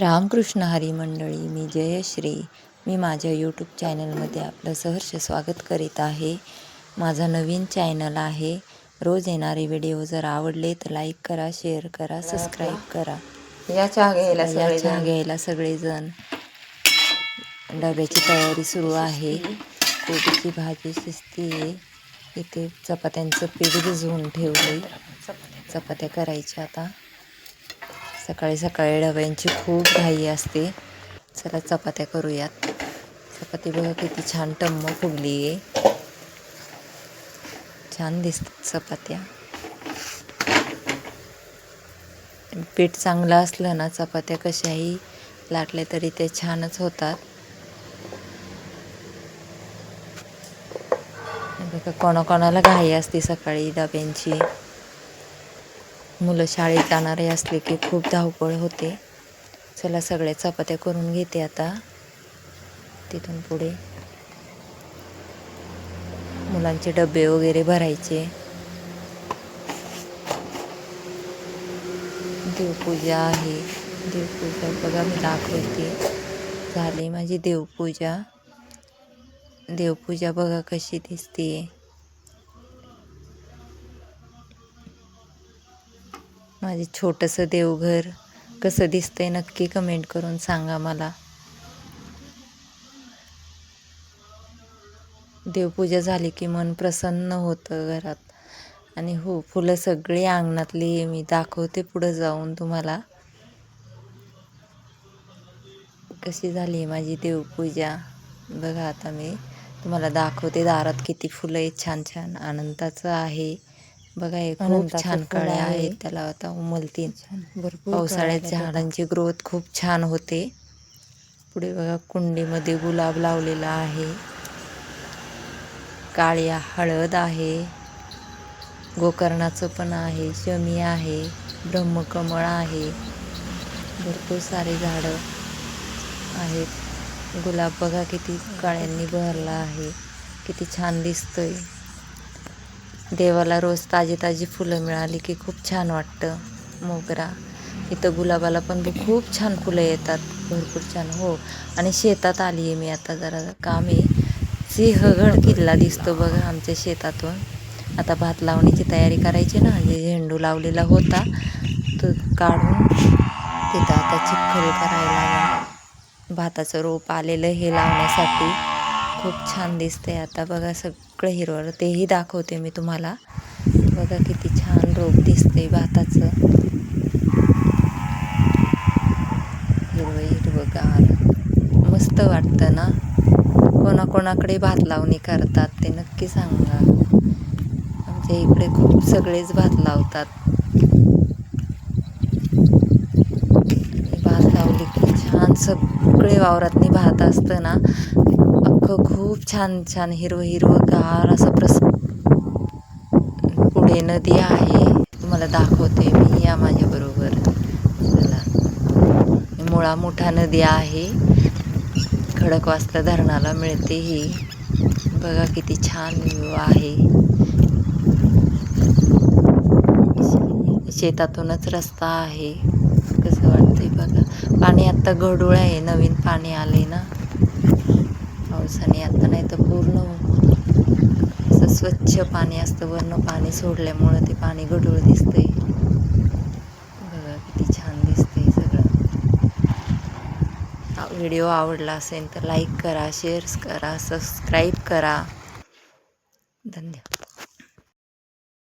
रामकृष्ण हरी मंडळी मी जयश्री. मी माझ्या यूट्यूब चॅनलमध्ये आपलं सहर्ष स्वागत करीत आहे. माझा नवीन चॅनल आहे. रोज येणारे व्हिडिओ जर आवडले तर लाईक करा शेअर करा सबस्क्राईब करा. या चहा घ्यायला या चहा घ्यायला सगळेजण. डब्याची तयारी सुरू आहे. कोबीची भाजी शिजती आहे इथे चपात्यांचं पीठ भिजवून ठेवले चपात्या करायच्या आता. सकाळी सकाळी डब्यांची खूप घाई असते. चला चपात्या करूयात. चपाती बघा किती छान टम्म फुगली आहे छान दिसतात चपात्या. पीठ चांगलं असलं ना चपात्या कशाही लाटल्या तरी ते छानच होतात. बघा कोणाकोणाला घाई असते सकाळी डब्यांची मुलं शाळेत जाणारे असले की खूप धावपळ होते. चला सगळ्या चपात्या करून घेते आता. तिथून पुढे. मुलांचे डबे वगैरे भरायचे. देवपूजा आहे. देवपूजा बघा मी दाखवते. झाली माझी देवपूजा. देवपूजा बघा कशी दिसते माझे छोटंसं देवघर कसं दिसतंय नक्की कमेंट करून सांगा मला. देवपूजा झाली की मन प्रसन्न होतं घरात. आणि हो फुलं सगळी अंगणातली मी दाखवते पुढं जाऊन तुम्हाला. कशी झाली आहे माझी देवपूजा? बघा आता मी तुम्हाला दाखवते दारात किती फुलं आहेत. छान छान आनंदाचं आहे. बघा हे खूप छान कळ्या आहे. आहेत. त्याला आता उमलतील भरपूर पावसाळ्यात. झाडांची ग्रोथ खूप छान होते. पुढे बघा कुंडीमध्ये गुलाब लावलेला आहे. काळ्या हळद आहे. गोकर्णाचं पण आहे. शमी आहे. ब्रह्मकमळ आहे. भरपूर सारे झाडं आहेत. गुलाब बघा किती काळ्यांनी बहरला आहे. किती छान दिसतंय. देवाला रोज ताजी ताजी फुलं मिळाली की खूप छान वाटतं. मोगरा. इथं गुलाबाला पण खूप छान फुलं येतात. भरपूर छान. हो. आणि शेतात आली आहे मी आता जरा काम आहे. सिंहगड किल्ला दिसतो बघा आमच्या शेतातून. आता भात लावण्याची तयारी करायची ना जे झेंडू लावलेला होता तो काढून तिथं आता चिखल करायला भाताचं रोप आलेलं हे लावण्यासाठी. खूप छान दिसते आता. बघा सगळं हिरवं तेही दाखवते मी तुम्हाला. बघा किती छान रोप दिसते भाताचं. हिरवं हिरवंगार मस्त वाटतं ना? कोणाकोणाकडे भात लावणी करतात ते नक्की सांगा. आमच्या इकडे खूप सगळेच भात लावतात. भात लावली की छान सगळे वावरातनी भात असतं ना? अख्खं खूप छान छान हिरवं हिरवं गार असं प्रस पुढे नदी आहे. तुम्हाला दाखवते मी या माझ्याबरोबर चला. मुळा मोठा नदी आहे. खडकवासला धरणाला मिळते ही. बघा किती छान व्ह्यू आहे. शेतातूनच रस्ता आहे. कसं वाटतंय बघा. पाणी आत्ता गडूळ आहे. नवीन पाणी आले ना. पावसाने आता नाही तर पूर्ण असं स्वच्छ पाणी असतं वरनं पाणी सोडल्यामुळं ते पाणी गडूळ दिसतंय. बघा किती छान दिसतंय सगळं. व्हिडिओ आवडला असेल तर लाईक करा शेअर्स करा सबस्क्राईब करा. धन्यवाद.